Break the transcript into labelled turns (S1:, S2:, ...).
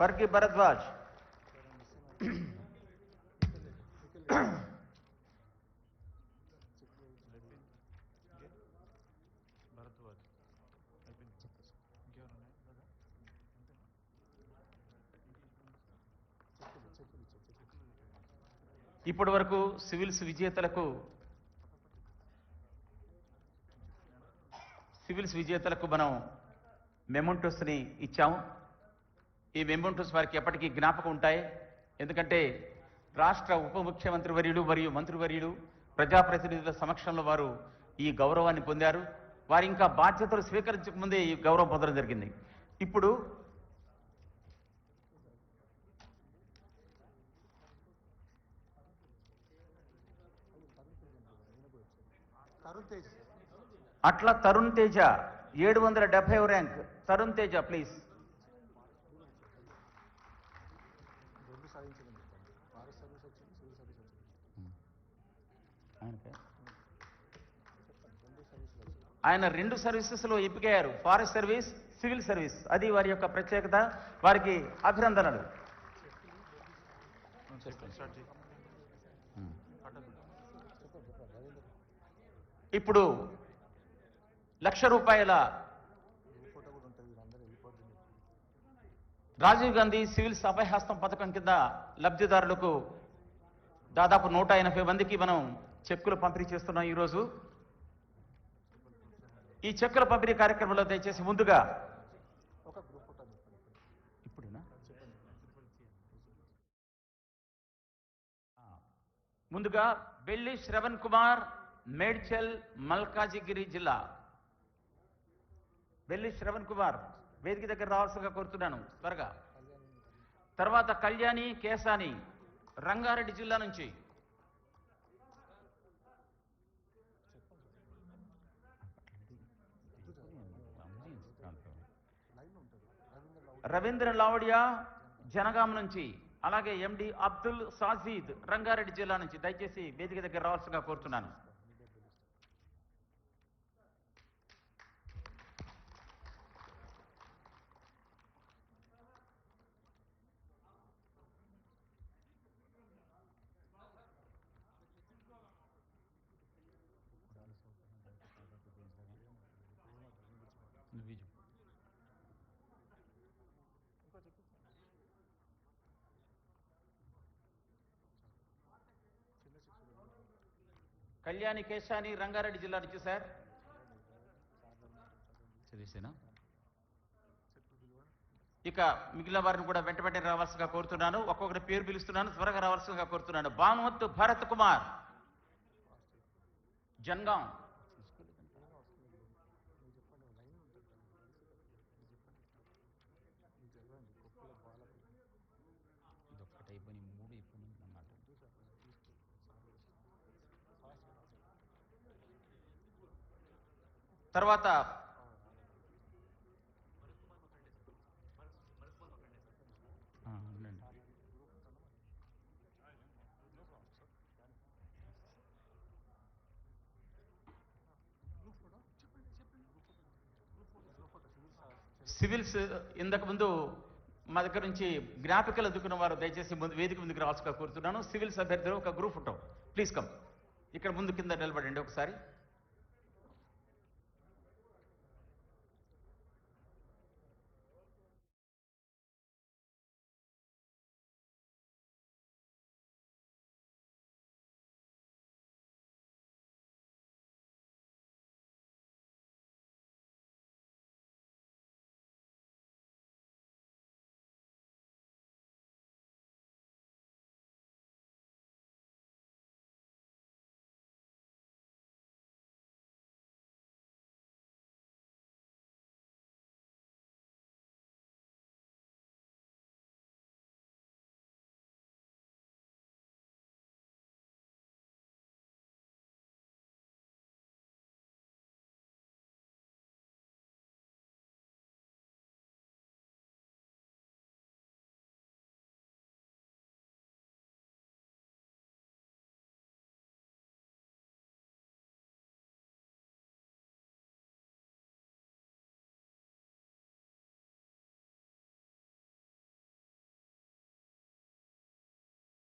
S1: ఫర్కి భరద్వాజ్ ఇప్పటి వరకు సివిల్స్ విజేతలకు సివిల్స్ విజేతలకు మనం మెమొంటోస్ని ఇచ్చాము. ఈ మెమోంటోస్ వారికి ఎప్పటికీ జ్ఞాపకం ఉంటాయి. ఎందుకంటే రాష్ట్ర ఉప ముఖ్యమంత్రి వర్యులు మరియు మంత్రివర్యులు ప్రజాప్రతినిధుల సమక్షంలో వారు ఈ గౌరవాన్ని పొందారు. వారు ఇంకా బాధ్యతలు స్వీకరించక ముందే ఈ గౌరవం పొందడం జరిగింది. ఇప్పుడు
S2: తరుణ్ తేజ్.
S1: అట్లా తరుణ్ తేజ ఏడు వందల డెబ్బై ర్యాంక్. తరుణ్ తేజ ప్లీజ్
S2: రెండు సాధించడం చెప్పండి ఫారెస్ట్ సర్వీస్ వచ్చింది సివిల్ సర్వీస్ వచ్చింది ఆయనకి.
S1: ఆయన రెండు సర్వీసెస్లో ఎంపికయ్యారు. Forest service civil service. అది వారి యొక్క ప్రత్యేకత. వారికి అభినందనలు. ఇప్పుడు లక్ష రూపాయల రాజీవ్ గాంధీ సివిల్ అభయహస్తం పథకం కింద లబ్ధిదారులకు దాదాపు నూట ఎనభై మందికి మనం చెక్కులు పంపిణీ చేస్తున్నాం ఈరోజు. ఈ చెక్కుల పంపిణీ కార్యక్రమంలో దయచేసి ముందుగా ఇప్పుడేనా? ముందుగా బెల్లి శ్రవణ్ కుమార్ మేడ్చల్ మల్కాజిగిరి జిల్లా. బెల్లి శ్రవణ్ కుమార్ వేదిక దగ్గర రావాల్సిందిగా కోరుతున్నాను. త్వరగా. తర్వాత కళ్యాణి కేసాని రంగారెడ్డి జిల్లా నుంచి.
S2: రవీంద్ర
S1: రవీంద్ర లావడియా జనగాం నుంచి. అలాగే ఎండి అబ్దుల్ సాజీద్ రంగారెడ్డి జిల్లా నుంచి. దయచేసి వేదిక దగ్గర రావాల్సిందిగా కోరుతున్నాను. కళ్యాణి కేశాని రంగారెడ్డి జిల్లా నుంచి సార్. చదివేసేనా? ఇక మిగిలిన వారిని కూడా వెంట వెంటనే రావాల్సిందిగా కోరుతున్నాను. ఒక్కొక్కరి పేరు పిలుస్తున్నాను త్వరగా రావాల్సిందిగా కోరుతున్నాను. భానుమత్ భరత్ కుమార్. జన్గాం. తర్వాత. సివిల్స్ ఇంతకు ముందు మా దగ్గర నుంచి జ్ఞాపికలు అందుకున్న వారు దయచేసి ముందు వేదిక ముందుకు రావాల్సిగా కోరుతున్నాను. సివిల్స్ అభ్యర్థులు ఒక గ్రూప్ ఉంటాం. Please come. ఇక్కడ ముందు కింద నిలబడండి ఒకసారి.